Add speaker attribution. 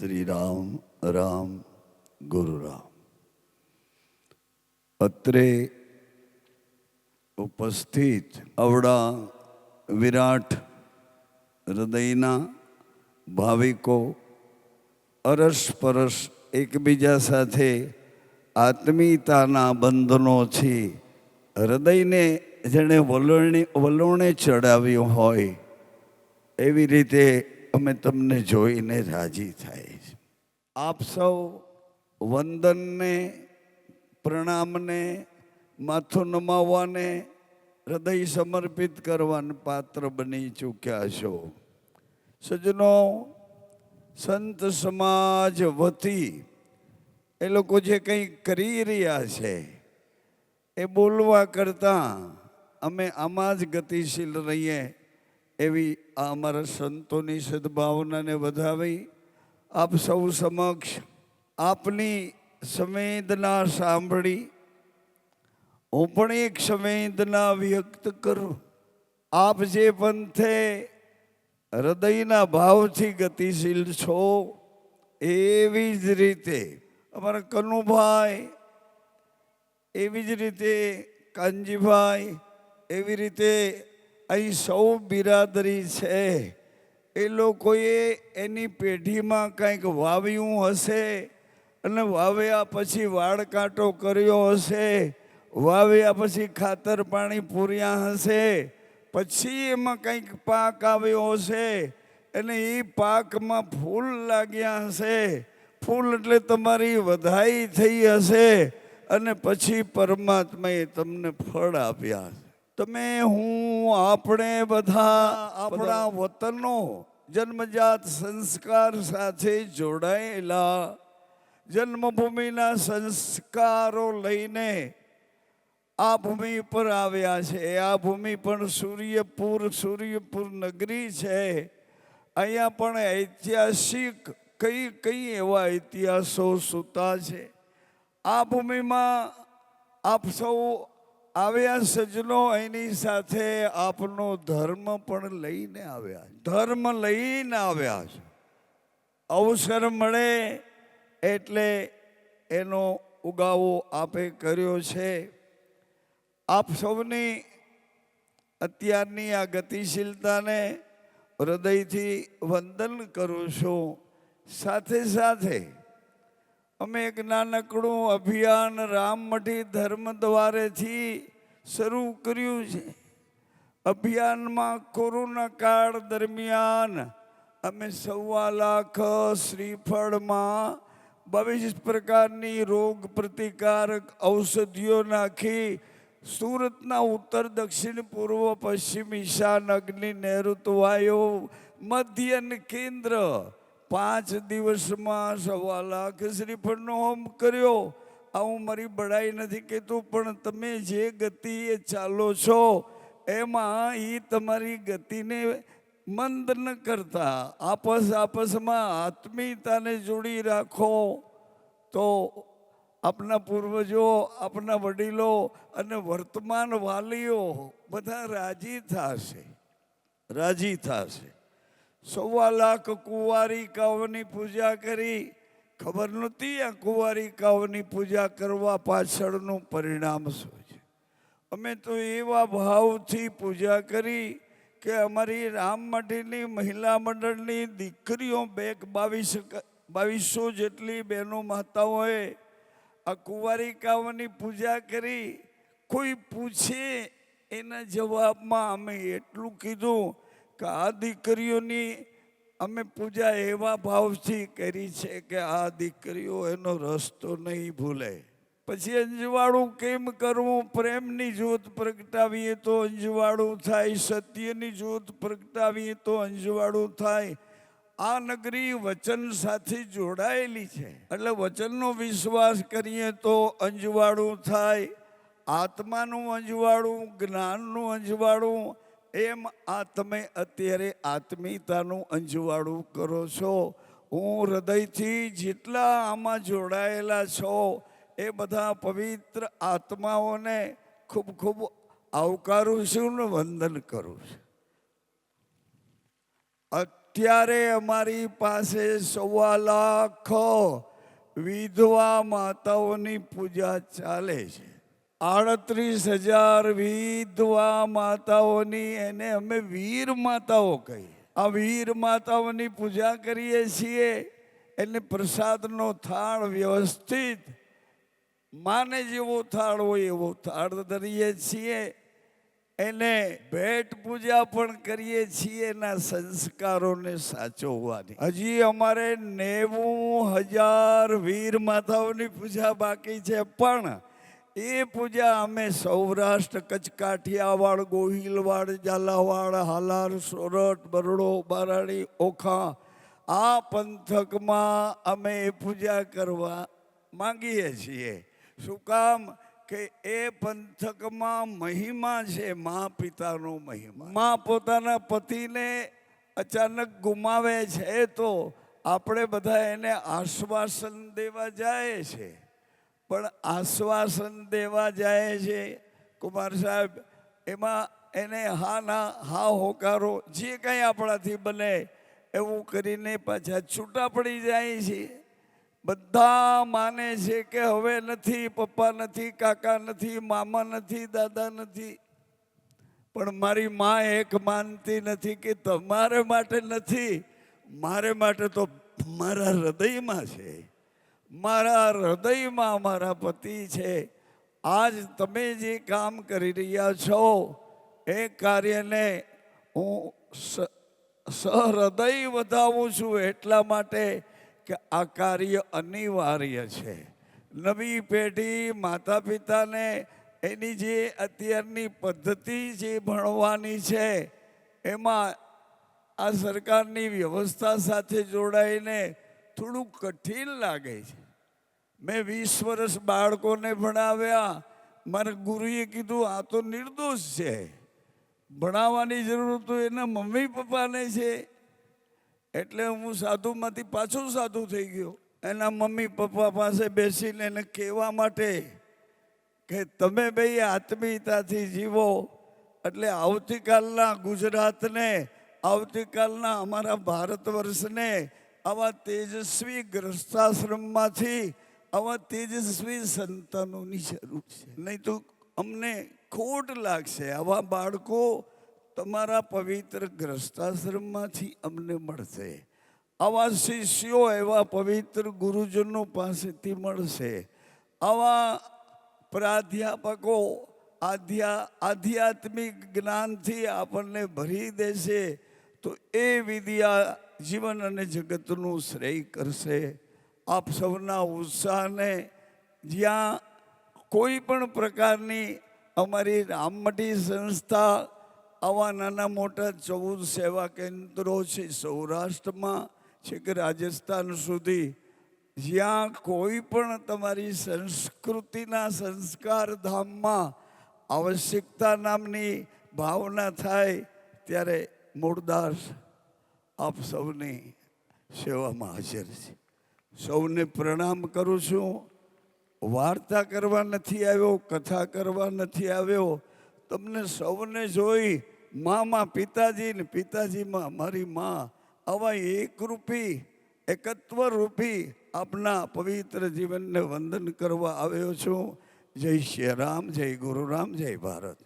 Speaker 1: શ્રી રામ રામ ગુરુ રામ. અત્રે ઉપસ્થિત અવડા વિરાટ હૃદયના ભાવિકો, અરસપરસ એકબીજા સાથે આત્મીયતાના બંધનો છે. હૃદયને જેણે વલણે વલોણે ચડાવ્યું હોય, એવી રીતે અમે તમને જોઈને રાજી થાય છે. આપ સૌ વંદનને, પ્રણામને, માથું નમાવવાને, હૃદય સમર્પિત કરવાને પાત્ર બની ચૂક્યા છો. સજનો સંત સમાજ વતી એ લોકો જે કંઈ કરી રહ્યા છે, એ બોલવા કરતાં અમે આમાં જ ગતિશીલ રહીએ. એવી આ અમારા સંતોની સદભાવનાને વધાવી આપ સૌ સમક્ષ આપની સંવેદના સાંભળી. હું પણ એક સંવેદના વ્યક્ત કરું. આપ જે પંથે હૃદયના ભાવથી ગતિશીલ છો, એવી જ રીતે અમારા કનુભાઈ, એવી જ રીતે કાનજીભાઈ, એવી રીતે અહીં સૌ બિરાદરી છે. એ લોકોએ એની પેઢીમાં કંઈક વાવ્યું હશે અને વાવ્યા પછી વાળ કાંટો કર્યો હશે, વાવ્યા પછી ખાતર પાણી પૂર્યા હશે, પછી એમાં કંઈક પાક આવ્યો હશે અને એ પાકમાં ફૂલ લાગ્યા હશે. ફૂલ એટલે તમારી વધાઈ થઈ હશે અને પછી પરમાત્માએ તમને ફળ આપ્યા તમે હું આપણે બધા આપણા વતનો જન્મજાત સંસ્કાર સાથે જોડાયેલા જન્મભૂમિના સંસ્કારો લઈને આ ભૂમિ પર આવ્યા છે. આ ભૂમિ પણ સૂર્યપુર સૂર્યપુર નગરી છે. અહીંયા પણ ઐતિહાસિક કઈ કઈ એવા ઇતિહાસો સૂતા છે? આ ભૂમિમાં આપ સૌ આવ્યા સજ્જનો એની સાથે આપનો ધર્મ પણ લઈને આવ્યા ધર્મ લઈને આવ્યા છે. અવસર મળે એટલે એનો ઉગાવો આપે કર્યો છે. આપ સૌની અત્યારની આ ગતિશીલતાને હૃદયથી વંદન કરું છું. સાથે સાથે અમે એક નાનકડું અભિયાન રામમઠી ધર્મ દ્વારેથી શરૂ કર્યું છે. અભિયાનમાં કોરોના કાળ દરમિયાન અમે સવા લાખ શ્રીફળમાં બાવીસ પ્રકારની રોગ પ્રતિકારક ઔષધિઓ નાખી સુરતના ઉત્તર, દક્ષિણ, પૂર્વ, પશ્ચિમ ઈશાન, અગ્નિ નૈઋત્ય વાયુ મધ્ય કેન્દ્ર પાંચ દિવસમાં સવા લાખ શ્રીફળનો હોમ કર્યો. આ હું મારી બડાઈ નથી કહેતું, પણ તમે જે ગતિએ ચાલો છો, એમાં એ તમારી ગતિને મંદ ન કરતા. આપસ આપસમાં આત્મીયતાને જોડી રાખો. તો આપના પૂર્વજો, આપના વડીલો અને વર્તમાન વાલીઓ બધા રાજી થશે. રાજી થશે. સવા લાખ કુંવારિકાઓની પૂજા કરી. ખબર નહોતી આ કુંવારિકાઓની પૂજા કરવા પાછળનું પરિણામ શું છે? અમે તો એવા ભાવથી પૂજા કરી કે અમારી રામ મઢીની મહિલા મંડળની દીકરીઓ બે બાવીસ બાવીસો જેટલી બહેનો માતાઓએ આ કુંવારિકાઓની પૂજા કરી. કોઈ પૂછે એના જવાબમાં અમે એટલું કીધું કે આ દીકરીઓની અમે પૂજા એવા ભાવથી કરી છે કે આ દીકરીઓ એનો રસ્તો નહીં ભૂલે. પછી અંજવાળું કેમ કરવું? પ્રેમની જ્યોત પ્રગટાવીએ તો અંજવાળું થાય, સત્યની જ્યોત પ્રગટાવીએ તો અંજવાળું થાય. આ નગરી વચન સાથે જોડાયેલી છે. એટલે વચનનો વિશ્વાસ કરીએ તો અંજવાળું થાય, આત્માનું અંજવાળું, જ્ઞાનનું અંજવાળું એમ આ તમે અત્યારે આત્મીયતાનું અંજવાળું કરો છો? હું હૃદયથી જેટલા આમાં જોડાયેલા છો, એ બધા પવિત્ર આત્માઓને ખૂબ ખૂબ આવકારું છું ને વંદન કરું છું. અત્યારે અમારી પાસે સવા લાખ વિધવા માતાઓની પૂજા ચાલે છે. આડત્રીસ હજાર વિધવા માતાઓની એને અમે વીર માતાઓ કહી આ વીર માતાઓની પૂજા કરીએ છીએ. એને પ્રસાદનો થાળ વ્યવસ્થિત માને જેવો થાળ હોય એવો થાળ ધરીએ છીએ. એને ભેટ પૂજા પણ કરીએ છીએ એના સંસ્કારોને સાચવવાની. હજી અમારે નેવું હજાર વીર માતાઓની પૂજા બાકી છે, પણ એ પૂજા અમે સૌરાષ્ટ્ર કચ્છ કાઠિયાવાડ ગોહિલવાડ ઝાલાવાડ હાલાર, સોરઠ, બરડો બારાણી ઓખા, આ પંથકમાં અમે એ પૂજા કરવા માંગીએ છીએ. શું કામ? કે એ પંથકમાં મહિમા છે, મા પિતાનો મહિમા. મા પોતાના પતિને અચાનક ગુમાવે છે તો આપણે બધા એને આશ્વાસન દેવા જાય છે. પણ આશ્વાસન દેવા જાય છે. કુમાર સાહેબ, એમાં એને હા ના હા હોકારો જે કંઈ આપણાથી બને, એવું કરીને પાછા છૂટા પડી જાય છે. બધા માને છે કે હવે નથી, પપ્પા નથી, કાકા નથી, મામા નથી, દાદા નથી. પણ મારી મા એક માનતી નથી કે તમારે માટે નથી. મારે માટે તો મારા હૃદયમાં છે. મારા હૃદયમાં મારા પતિ છે. આજ તમે જે કામ કરી રહ્યા છો, એ કાર્યને હું સહૃદય વધાવું છું એટલા માટે કે આ કાર્ય અનિવાર્ય છે. નવી પેઢી માતા પિતાને એની જે અત્યારની પદ્ધતિ જે ભણવાની છે, એમાં આ સરકારની વ્યવસ્થા સાથે જોડાઈને થોડું કઠિન લાગે છે. મેં વીસ વર્ષ બાળકોને ભણાવ્યા. મારા ગુરુએ કીધું, આ તો નિર્દોષ છે. ભણાવવાની જરૂર તો એના મમ્મી પપ્પાને છે. એટલે હું સાધુમાંથી પાછો સાધુ થઈ ગયો. એના મમ્મી પપ્પા પાસે બેસીને એને કહેવા માટે કે, તમે ભાઈ આત્મીયતાથી જીવો. એટલે આવતીકાલના ગુજરાતને, આવતીકાલના અમારા ભારત વર્ષને, આવા તેજસ્વી ગ્રસ્તાશ્રમમાંથી આવા તેજસ્વી સંતાનોની જરૂર છે. નહીં તો અમને ખોટ લાગશે. આવા બાળકો તમારા પવિત્ર ગ્રસ્તાશ્રમમાંથી અમને મળશે. આવા શિષ્યો એવા પવિત્ર ગુરુજનો પાસેથી મળશે. આવા પ્રાધ્યાપકો આધ્યા, આધ્યાત્મિક જ્ઞાનથી આપણને ભરી દેશે તો એ વિદ્યા જીવન અને જગતનું શ્રેય કરશે. આપ સૌના ઉત્સાહને જ્યાં કોઈ પણ પ્રકારની અમારી રામમટી સંસ્થા, આવા નાના મોટા ચૌદ સેવા કેન્દ્રો છે સૌરાષ્ટ્રમાં, છે કે રાજસ્થાન સુધી, જ્યાં કોઈ પણ તમારી સંસ્કૃતિના સંસ્કાર ધામમાં આવશ્યકતા નામની ભાવના થાય, ત્યારે મૂળદાસ આપ સૌની સેવામાં હાજર છે. સૌને પ્રણામ કરું છું. વાર્તા કરવા નથી આવ્યો, કથા કરવા નથી આવ્યો. તમને સૌને જોઈ મામાં પિતાજી ને પિતાજીમાં મારી માં આવા એકરૂપી એકત્વ રૂપી આપના પવિત્ર જીવનને વંદન કરવા આવ્યો છું. જય શ્રી રામ, જય ગુરુ રામ જય ભારત.